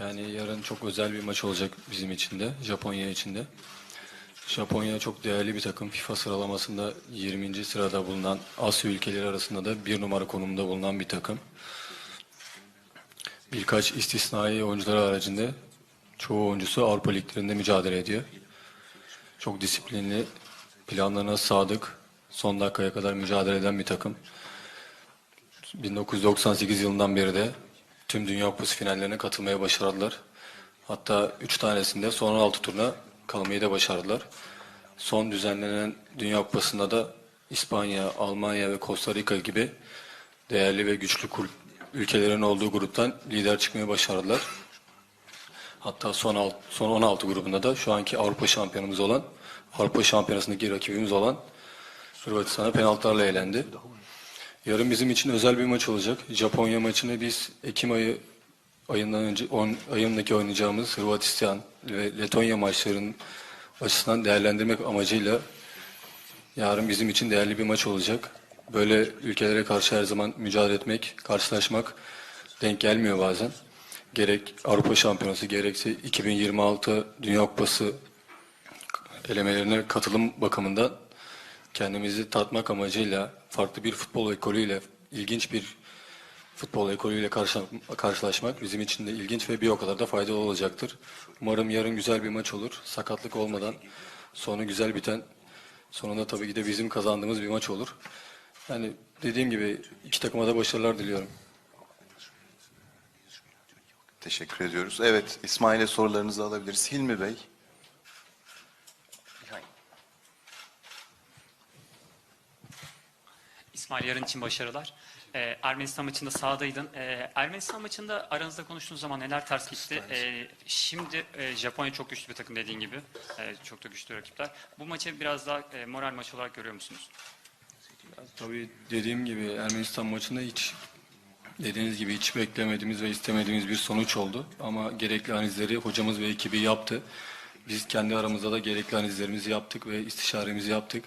Yani yarın çok özel bir maç olacak bizim için de, Japonya için de. Japonya çok değerli bir takım. FIFA sıralamasında 20. sırada bulunan Asya ülkeleri arasında da bir numara konumunda bulunan bir takım. Birkaç istisnai oyuncular haricinde çoğu oyuncusu Avrupa liglerinde mücadele ediyor. Çok disiplinli, planlarına sadık, son dakikaya kadar mücadele eden bir takım. 1998 yılından beri de tüm Dünya Kupası finallerine katılmaya başardılar. Hatta 3 tanesinde son 16 turuna kalmayı da başardılar. Son düzenlenen Dünya Kupası'nda da İspanya, Almanya ve Costa Rica gibi değerli ve güçlü ülkelerin olduğu gruptan lider çıkmayı başardılar. Hatta son, alt, son 16 grubunda da şu anki Avrupa şampiyonumuz olan, Avrupa şampiyonasındaki rakibimiz olan Hırvatistan'a penaltılarla elendi. Yarın bizim için özel bir maç olacak. Japonya maçını biz Ekim ayı ayından önce on, ayındaki oynayacağımız Hırvatistan ve Letonya maçlarının açısından değerlendirmek amacıyla yarın bizim için değerli bir maç olacak. Böyle ülkelere karşı her zaman mücadele etmek, karşılaşmak denk gelmiyor bazen. Gerek Avrupa Şampiyonası gerekse 2026 Dünya Kupası elemelerine katılım bakımından kendimizi tatmak amacıyla farklı bir futbol ekolüyle ilginç bir futbol ekolüyle karşı- karşılaşmak bizim için de ilginç ve bir o kadar da faydalı olacaktır. Umarım yarın güzel bir maç olur. Sakatlık olmadan sonu güzel biten sonunda tabii ki de bizim kazandığımız bir maç olur. Yani dediğim gibi iki takıma da başarılar diliyorum. Teşekkür ediyoruz. Evet, İsmail'e sorularınızı alabiliriz. Hilmi Bey. İsmail yarın için başarılar. Ee, Ermenistan maçında sahadaydın. Ee, Ermenistan maçında aranızda konuştuğunuz zaman neler ters gitti? Ee, şimdi e, Japonya çok güçlü bir takım dediğin gibi. Ee, çok da güçlü rakipler. Bu maçı biraz daha e, moral maç olarak görüyor musunuz? Tabii dediğim gibi Ermenistan maçında hiç dediğiniz gibi hiç beklemediğimiz ve istemediğimiz bir sonuç oldu. Ama gerekli analizleri hocamız ve ekibi yaptı. Biz kendi aramızda da gerekli analizlerimizi yaptık ve istişaremizi yaptık.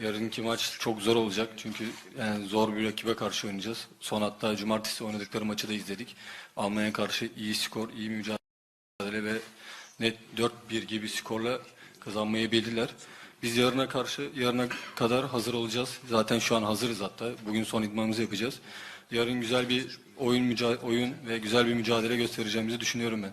Yarınki maç çok zor olacak çünkü yani zor bir rakibe karşı oynayacağız. Son hatta cumartesi oynadıkları maçı da izledik. Almanya karşı iyi skor, iyi mücadele ve net 4-1 gibi skorla kazanmayı bildiler. Biz yarına karşı yarına kadar hazır olacağız. Zaten şu an hazırız hatta. Bugün son idmanımızı yapacağız. Yarın güzel bir oyun oyun ve güzel bir mücadele göstereceğimizi düşünüyorum ben.